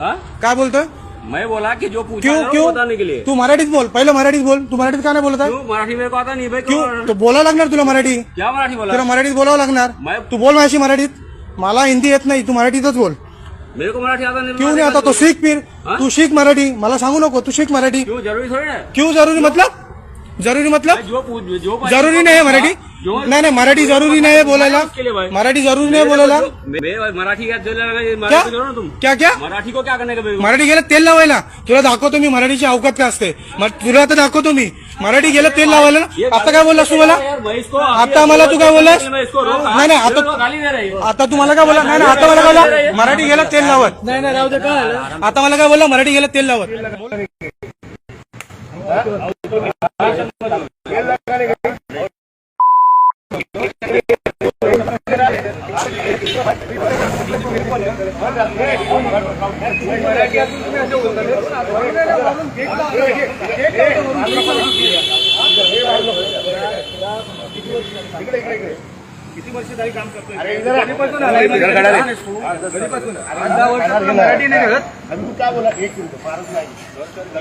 हाँ? काय बोलतोय? मैं बोला कि जो पूछा क्यों ना, क्यों? वो बताने के लिए। तू मराठीत बोल पहिलं मराठीत बोल तू मराठीत का नाही बोलत आहे? क्यों? मराठी मेरे को आता नहीं भाई क्यों? क्यों? तो बोलावं लागणार तुला मराठी? क्या मराठी बोला? तुला मराठीत बोलावं लागणार? मैं- तू बोल माझ्याशी मराठीत. मला हिंदी येत नाही तू मराठीतच बोल. मेरे को मराठी आता नहीं क्यों नाही आता? तो फिर. हाँ? तू शिक मराठी. मला सांगू नको तू शिक मराठी. क्यों? जरूरी थोड़ी ना? क्यों जरुरी? मतलब? जरुरी मतलब? भाई, जो पूछ जो पाहिजे जरुरी नाही आहे. मराठी. नाही नाही मराठी जरुरी नाही बोलायला मराठी जरुरी नाही बोलायला मराठी क्या है क्या मराठी क्या क्या मराठी को क्या करने का मराठी गेलं तेल लावायला तुला दाखवतो मी मराठीची अवकात काय असते तुला आता दाखवतो मी मराठी गेलं तेल लावायला आता काय बोललास तू मला मैं आता मला तू काय बोललास नाही नाही आता तू मला काय बोला नाही आता मला काय बोला मराठी गेलं तेल लावत नाही नाही राहू दे आता मला काय बोलला मराठी गेलं तेल लावत मराठी नाही करत आणि तू काय बोला एक मिनिट नाही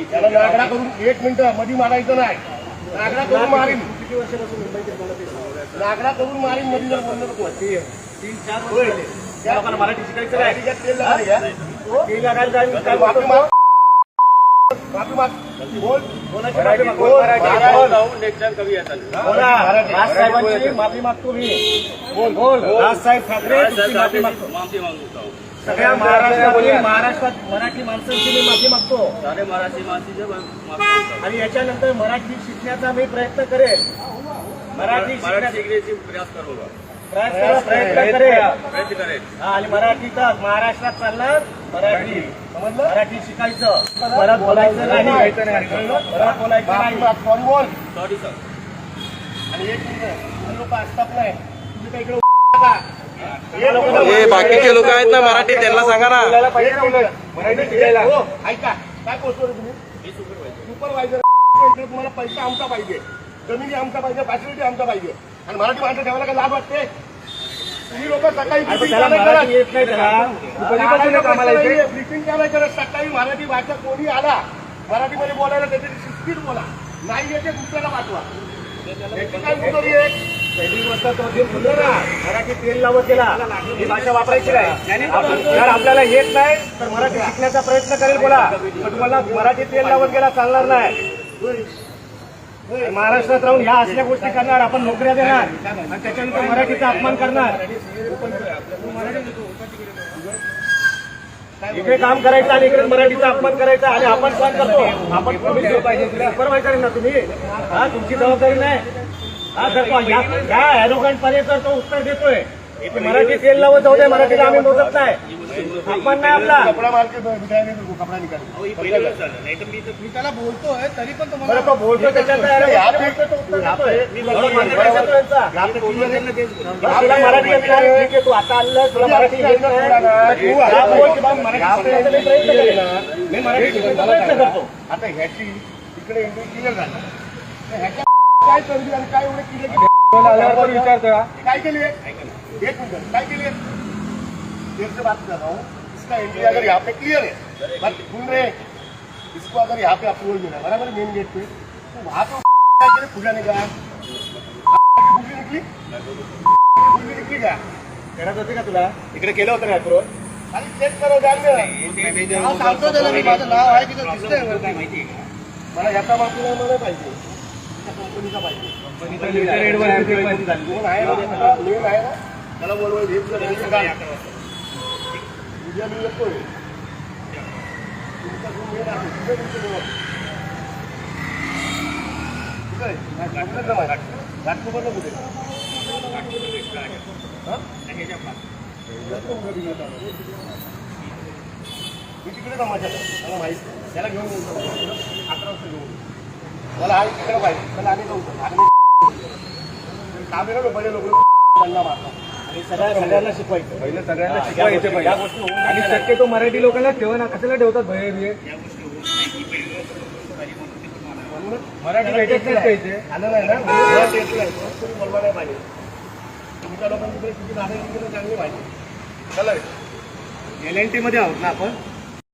त्याला नागडा करून एक मिनिट. मध्ये मारायचं नाही नागडा करून मारीन किती वर्षापासून नागडा करून मारीन मध्ये जर बोललं नको तीन चार माफी मागतो मी. बोल. बोल. राजसाहेब ठाकरे माफी मागतो. माफी मांगता हूँ सगळ्या महाराष्ट्रामध्ये महाराष्ट्रात मराठी माणसांची मी माफी मागतो. सारे मराठी मासी से मैं माफी मांगता हूँ आणि याच्यानंतर मराठी शिकण्याचा मी प्रयत्न करेल. मराठी शिकण्याचा प्रयास करूंगा प्रयत्न प्रयत्न करेल प्रयत्न करें हा, आणि महाराष्ट्रात चालणार मराठी. समजलं? मराठी शिकायचं. परत बोलायचं नाही. परत बोलायचं नाही. सॉरी बोल? सॉरी सर आणि एक लोक असतात नाही. तुम्ही काय इकडे का? हे बाकीचे लोक आहेत ना मराठी त्यांना सांगा ना. मराठी शिकायला. हो, ऐका. काय रे तुम्ही? सुपरवायझर इकडे तुम्हाला पैसा आमचा पाहिजे. जमिनी आमचा पाहिजे फॅसिलिटी आमचा पाहिजे. आणि मराठी माणसं ठेवायला काय लाभ वाटते? तुम्ही लोक सकाळी briefing का नाही करत? ब्रिफिंग का नाही करत सकाळी मराठी भाषा कोणी आला मराठीमध्ये बोलायला त्याची शिस्तीत बोला. नाही येते दुसऱ्याला पाठवा. मराठी तेल लावत गेला ही भाषा वापरायची नाही. जर आपल्याला येत नाही तर मराठी शिकण्याचा प्रयत्न करेल बोला. पण तुम्हाला मराठी तेल लावत गेला चालणार नाही. महाराष्ट्रात राहून ह्या असल्या गोष्टी करणार आपण नोकऱ्या देणार आणि त्याच्यानंतर मराठीचा अपमान करणार. इकडे काम करायचं आणि इकडे मराठीचा अपमान करायचा आणि आपण सहन करतो. आपण पाहिजे आहे ना तुम्ही. हा तुमची जबाबदारी नाही. हा सर ह्या या ॲरोगंट पर्यंत तो उत्तर देतोय. मराठी तेल लावत जाऊ दे मराठीला आम्ही मोजत नाही. अपमान नाही आपला. कपडा कपडा मी त्याला बोलतोय तरी पण तुम्हाला तो बोलतो मराठी तू आता तुला मराठी मराठी मी प्रयत्न मराठी करतो. आता ह्याची एंट्री क्लिअर झाली. ह्याच्या काय करली आणि काय एवढे क्लिअर विचारतो काय केली? एक मिनिट काय केली देर से बात कर रहा हूँ इसका एंट्री अगर यहाँ पे क्लियर है बात सुन रहे इसको अगर यहाँ पे अप्रूवल मिला बराबर मेन गेट पे तो वहाँ पे क्या करे खुला निकला? बुकली निकली का करत होते का तुला? इकडे केलं होतं ना अप्रूवल आणि चेक करो जाण नाव सांगतो त्याला मी माझं नाव आहे तिथं दिसतंय वरती. मला याचा बाजूला मला पाहिजे. त्या कंपनीचा पाहिजे. मेल आहे ना? त्याला बोलवाय उद्या मी येतोय तुमचा जो मेल आहे तिथे तुमचं बोलवा. ठीक आहे? घाटकोपर ना माझ्या. घाटकोपरला कुठे हा? येतो घरी येतो. मी तिकडे ना माझ्याकडे मला माहिती आहे. त्याला घेऊन येऊ अकरा वाजता घेऊन येऊ. मला हा तिकडे पाहिजे त्याला आम्ही नव्हतं आम्ही काम आहे ना बडे लोक दंडा मारतात आणि सगळ्या सगळ्यांना शिकवायचं. पहिलं सगळ्यांना शिकवायचे पाहिजे आणि शक्यतो मराठी लोकांना ठेवा ना कशाला ठेवतात भय बिये मराठी भेटत नाही पाहिजे आलं नाही ना? पाहिजे. तुमच्या लोकांकडे किती चांगली माहिती चला. एल एन टी मध्ये आहोत ना आपण?